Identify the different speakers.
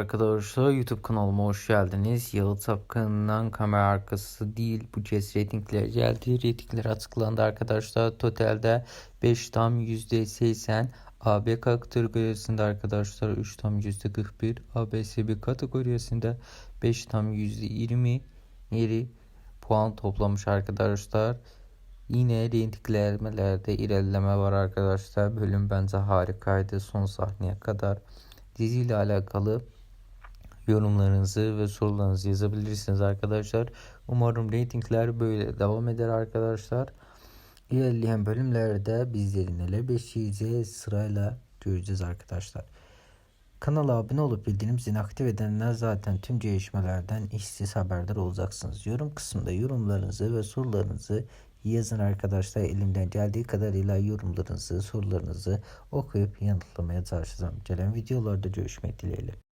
Speaker 1: arkadaşlar YouTube kanalıma hoş geldiniz. Yalı Tapkan'dan kamera arkası değil bu kez reytingler geldi. Reytingler açıklandı arkadaşlar. Totalde 5 tam %80 AB kategorisinde arkadaşlar 3 tam %41 ABSB kategorisinde 5 tam %20 yeri puan toplamış arkadaşlar. Yine reytinglemelerde ilerleme var arkadaşlar. Bölüm bence harikaydı son sahneye kadar. Diziyle alakalı yorumlarınızı ve sorularınızı yazabilirsiniz arkadaşlar. Umarım reytingler böyle devam eder arkadaşlar. İlerleyen bölümlerde bizleri neler bekleyeceğiz sırayla göreceğiz arkadaşlar. Kanala abone olup bildirim zilini aktif edenler zaten tüm gelişmelerden işsiz haberdar olacaksınız. Yorum kısmında yorumlarınızı ve sorularınızı yazın arkadaşlar. Elimden geldiği kadarıyla yorumlarınızı, sorularınızı okuyup yanıtlamaya çalışacağım. Gelen videolarda görüşmek dileğiyle.